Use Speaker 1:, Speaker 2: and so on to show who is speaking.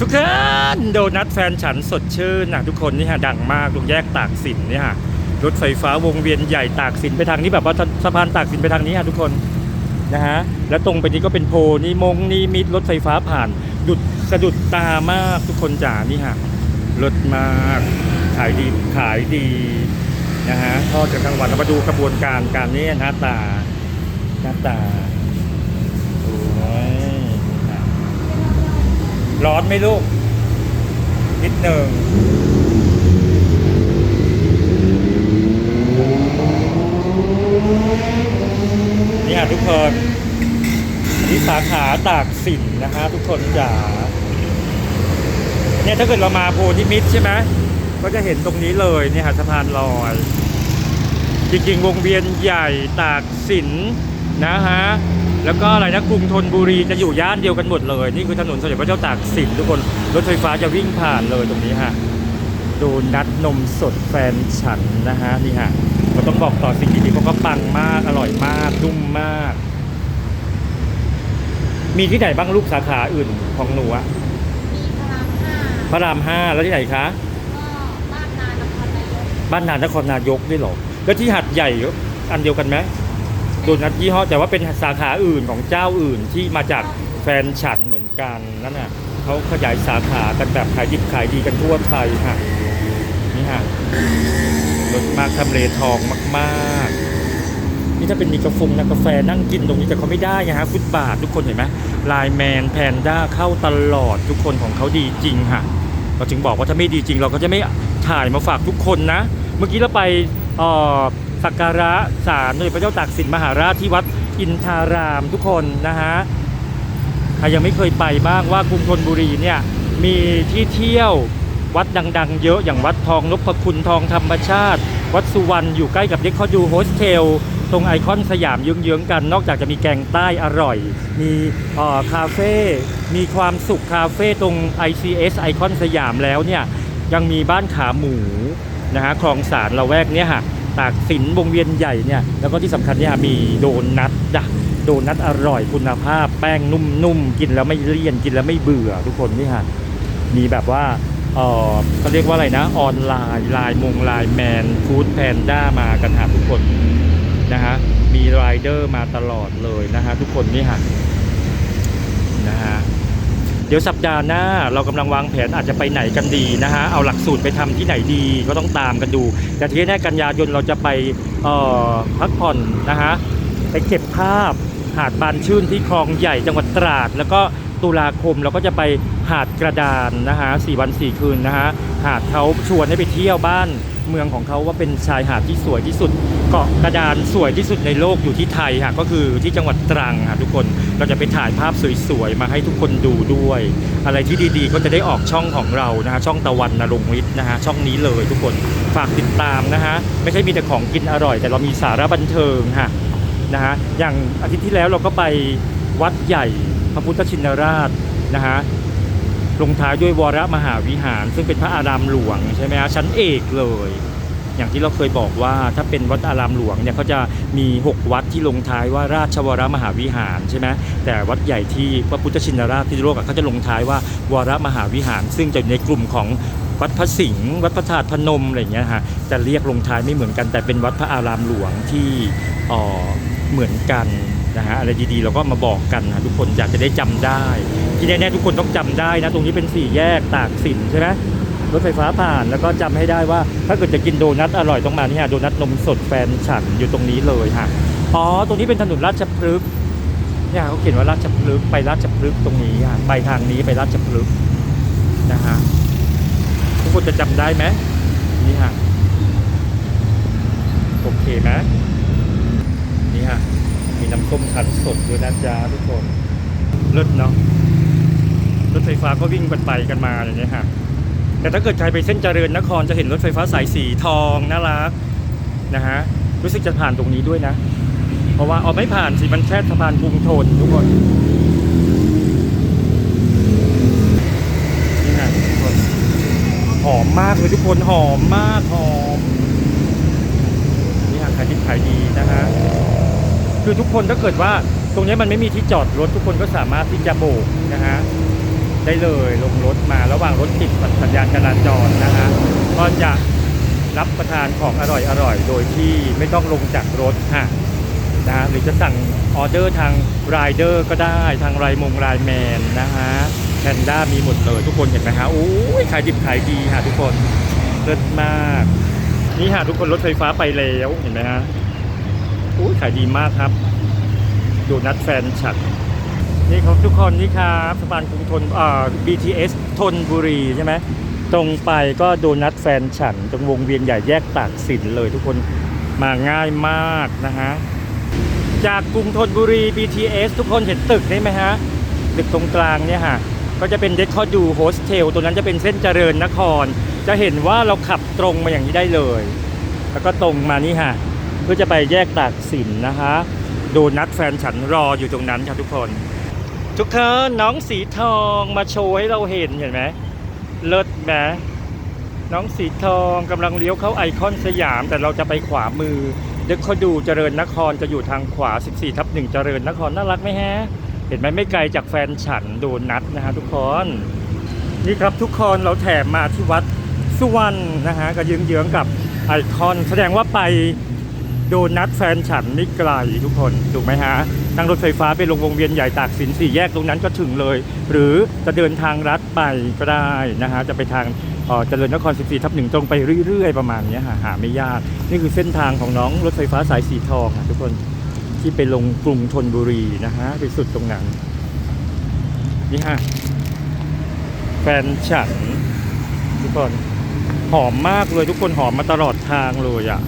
Speaker 1: ทุกท่านโดนัทแฟนฉันสดชื่นนะทุกคนนี่ฮะดังมากตรงแยกตากสินเนี่ยฮะรถไฟฟ้าวงเวียนใหญ่ตากสินไปทางนี้แบบว่าสะพานตากสินไปทางนี้ฮะทุกคนนะฮะแล้วตรงไปนี้ก็เป็นโพนี่มงนี่มิดรถไฟฟ้าผ่านดุดสะดุดตามากทุกคนจ๋านี่ฮะรถมากขายดีขายดีนะฮะทอดกันกลางวันเรามาดูกระบวนการการนี้หน้าตาหน้าตาโอ้ย ร้อนไหมลูก นิดหนึ่งนี่ฮะทุกคนนี่สาขาตากสินนะฮะทุกคนจ๋าเนี่ยถ้าเกิดเรามาโพธิมิตรใช่ไหมก็จะเห็นตรงนี้เลยเนี่ยฮะสะพานลอย จริงๆ วงเวียนใหญ่ตากสินนะฮะ แล้วก็อะไรนะกรุงธนบุรีจะอยู่ย่านเดียวกันหมดเลย นี่คือถนนสมเด็จพระเจ้าตากสินทุกคน รถไฟฟ้าจะวิ่งผ่านเลยตรงนี้ฮะโดนัทนมสดแฟนฉันนะฮะนี่ฮะเราต้องบอกต่อสิ่งดีๆเพราะก็ปังมากอร่อยมากนุ่มมาก มีที่ไหนบ้างลูกสาขาอื่นของหนูอะ
Speaker 2: มีพระรามห้า
Speaker 1: พระรามห้าแล้วที่ไหนคะ
Speaker 2: ก็บ้านนานครนายก
Speaker 1: บ้านนานครนายกด้วยเหรอแล้วที่หัดใหญ่อันเดียวกันไหม โดนัทยี่ห้อแต่ว่าเป็นสาขาอื่นของเจ้าอื่นที่มาจากแฟนฉันเหมือนกันนั่นน่ะเขาขยายสาขากันแบบขายดิบขายดีกันทั่วไทยฮะนี่ฮะรถมากทำเลทองมากๆ นี่ถ้าเป็นมีกาแฟนะกาแฟนั่งกินตรงนี้แต่เขาไม่ได้ไงฮะฟุตบาททุกคนเห็นไหมไลแมนแพนด้าเข้าตลอดทุกคนของเขาดีจริงฮะเราจึงบอกว่าถ้าไม่ดีจริงเราก็จะไม่ถ่ายมาฝากทุกคนนะ เมื่อกี้เราไปเอ่อ สักการะศาลสมเด็จพระเจ้าตากสินมหาราชที่วัดอินทารามทุกคนนะฮะใครยังไม่เคยไปบ้างว่ากรุงธนบุรีเนี่ยมีที่เที่ยววัดดังๆ เยอะอย่างวัดทองนพคุณทองธรรมชาติ วัดสุวรรณอยู่ใกล้กับเด็กเขาดูโฮสเทล ตรงไอคอนสยามเยื้องๆกัน นอกจากจะมีแกงใต้อร่อย มีออคาเฟ่มีความสุขคาเฟ่ตรง ICS ไอคอนสยามแล้วเนี่ยยังมีบ้านขาหมูนะฮะคลองสารละแวกเนี้ยฮะ ตากสินวงเวียนใหญ่เนี่ยแล้วก็ที่สำคัญเนี่ยมีโดนัทจ้ะโดนัทอร่อยคุณภาพ แป้งนุ่มๆกินแล้วไม่เลี่ยนกินแล้วไม่เบื่อทุกคนนี่ฮะมีแบบว่าเออเขาเรียกว่าอะไรนะออนไลน์ไลน์มงไลน์แมนฟู้ดแพนด้ามากันหาทุกคนนะฮะมีไรเดอร์มาตลอดเลยนะฮะทุกคนนี่ฮะนะฮะ เดี๋ยวสัปดาห์หน้าเรากำลังวางแผนอาจจะไปไหนกันดีนะฮะเอาหลักสูตรไปทำที่ไหนดีก็ต้องตามกันดู แต่ที่แน่กันยายนเราจะไปพักผ่อนนะฮะไปเก็บภาพหาดบานชื่นที่คลองใหญ่จังหวัดตราด แล้วก็ตุลาคมเราก็จะไปหาดกระดานนะฮะสี่วันสี่คืนนะฮะหาดเขาชวนให้ไปเที่ยวบ้าน เมืองของเขาว่าเป็นชายหาดที่สวยที่สุด เกาะกระดานสวยที่สุดในโลกอยู่ที่ไทยค่ะก็คือที่จังหวัดตรังค่ะทุกคนเราจะไปถ่ายภาพสวยๆมาให้ทุกคนดูด้วย อะไรที่ดีๆก็จะได้ออกช่องของเรานะฮะช่องตะวันนรงค์ฤทธิ์นะฮะช่องนี้เลยทุกคนฝากติดตามนะฮะไม่ใช่มีแต่ของกินอร่อย แต่เรามีสาระบันเทิงค่ะนะฮะอย่างอาทิตย์ที่แล้วเราก็ไปวัดใหญ่พระพุทธชินราชนะฮะ ลงท้ายด้วยวรมหาวิหาร ซึ่งเป็นพระอารามหลวงใช่ไหมฮะชั้นเอกเลย อย่างที่เราเคยบอกว่าถ้าเป็นวัดอารามหลวงเนี่ยเขาจะมี 6 วัดที่ลงท้ายว่าราชวรมหาวิหารใช่ไหมแต่วัดใหญ่ที่พระพุทธชินราชที่โลกเขาจะลงท้ายว่าวรมหาวิหาร ซึ่งจะอยู่ในกลุ่มของวัดพระสิงห์วัดพระธาตุพนมอะไรอย่างเงี้ยฮะจะเรียกลงท้ายไม่เหมือนกัน แต่เป็นวัดพระอารามหลวงที่เออเหมือนกันนะฮะอะไรดีๆเราก็มาบอกกันนะทุกคนอยากจะได้จำได้ ที่แน่ๆทุกคนต้องจำได้นะ ตรงนี้เป็นสี่แยกตากสินใช่ไหมรถไฟฟ้าผ่านแล้วก็จำให้ได้ว่า ถ้าเกิดจะกินโดนัทอร่อยต้องมานี่ฮะโดนัทนมสดแฟนฉันอยู่ตรงนี้เลยฮะอ๋อตรงนี้เป็นถนนราชพฤกษ์เนี่ยเขาเขียนว่าราชพฤกษ์ไปราชพฤกษ์ตรงนี้ฮะไปทางนี้ไปราชพฤกษ์นะฮะทุกคนจะจำได้ไหมนี่ฮะโอเคไหมนี่ฮะมีน้ำส้มคันสดด้วยนะจ๊ะทุกคนเลิศเนาะ รถไฟฟ้าก็วิ่งกันไปกันมาอย่างเงี้ยฮะแต่ถ้าเกิดใครไปเส้นเจริญนครจะเห็นรถไฟฟ้าสายสีทองน่ารักนะฮะรู้สึกจะผ่านตรงนี้ด้วยนะ เพราะว่าเอาไม่ผ่านสิมันแค่สะพานกรุงทนทุกคนนี่นะทุกคนหอมมากเลยทุกคนหอมมากหอมนี่ฮะขายดิบขายดีนะฮะคือทุกคนถ้าเกิดว่าตรงนี้มันไม่มีที่จอดรถทุกคนก็สามารถที่จะโบกนะฮะ ได้เลยลงรถมาระหว่างรถติดสัญญาณจราจรนะฮะก็จะรับประทานของอร่อยๆโดยที่ไม่ต้องลงจากรถค่ะนะฮะหรือจะสั่งออเดอร์ทางรายเดอร์ก็ได้ทางไรมงรายแมนนะฮะแพนด้ามีหมดเลยทุกคนเห็นไหมฮะโอ้ยขายดิบขายดีค่ะทุกคนเลิศมาก นี่ฮะทุกคนรถไฟฟ้าไปแล้วเห็นไหมฮะโอ้ยขายดีมากครับดูนัดแฟนฉัด นี่ครับทุกคนนี่ครับสะพานกรุงทนเอ่อ BTS ธนบุรีใช่ไหมตรงไปก็โดนัทแฟนฉัน ตรงวงเวียนใหญ่แยกตากสินเลยทุกคนมาง่ายมากนะฮะ จากกรุงธนบุรี BTS ทุกคนเห็นตึกนี้ไหมฮะ ตึกตรงกลางเนี่ยฮะ ก็จะเป็นเดคอดูโฮสเทลตัวนั้นจะเป็นเส้นเจริญนคร จะเห็นว่าเราขับตรงมาอย่างนี้ได้เลย แล้วก็ตรงมานี่ฮะ เพื่อจะไปแยกตากสินนะคะ โดนัทแฟนฉันรออยู่ตรงนั้นครับทุกคน ทุกคนน้องสีทองมาโชว์ให้เราเห็นเห็นไหมเลิศไหมน้องสีทองกำลังเลี้ยวเข้าไอคอนสยาม แต่เราจะไปขวามือ เด็กเขาดูเจริญนครจะอยู่ทางขวา 14ทับ1เจริญนครน่ารักไหมฮะ เห็นไหมไม่ไกลจากแฟนฉันโดนัทนะฮะทุกคนนี่ครับทุกคนเราแถมมาที่วัดสุวรรณนะฮะก็เยื้องๆกับไอคอน แสดงว่าไปโดนัทแฟนฉันไม่ไกลทุกคนถูกไหมฮะ นั่งรถไฟฟ้าไปลงวงเวียนใหญ่ตากสินสี่แยกตรงนั้นก็ถึงเลย หรือจะเดินทางรัดไปก็ได้นะฮะจะไปทางเจริญนคร 14 ทับหนึ่งตรงไปเรื่อยๆ ประมาณนี้หาหาไม่ยาก นี่คือเส้นทางของน้องรถไฟฟ้าสายสีทองอะทุกคนที่ไปลงกรุงธนบุรีนะฮะไปสุดตรงนั้นนี่ฮะแฟนฉันทุกคนหอมมากเลยทุกคนหอมมาตลอดทางเลยอะ่ะ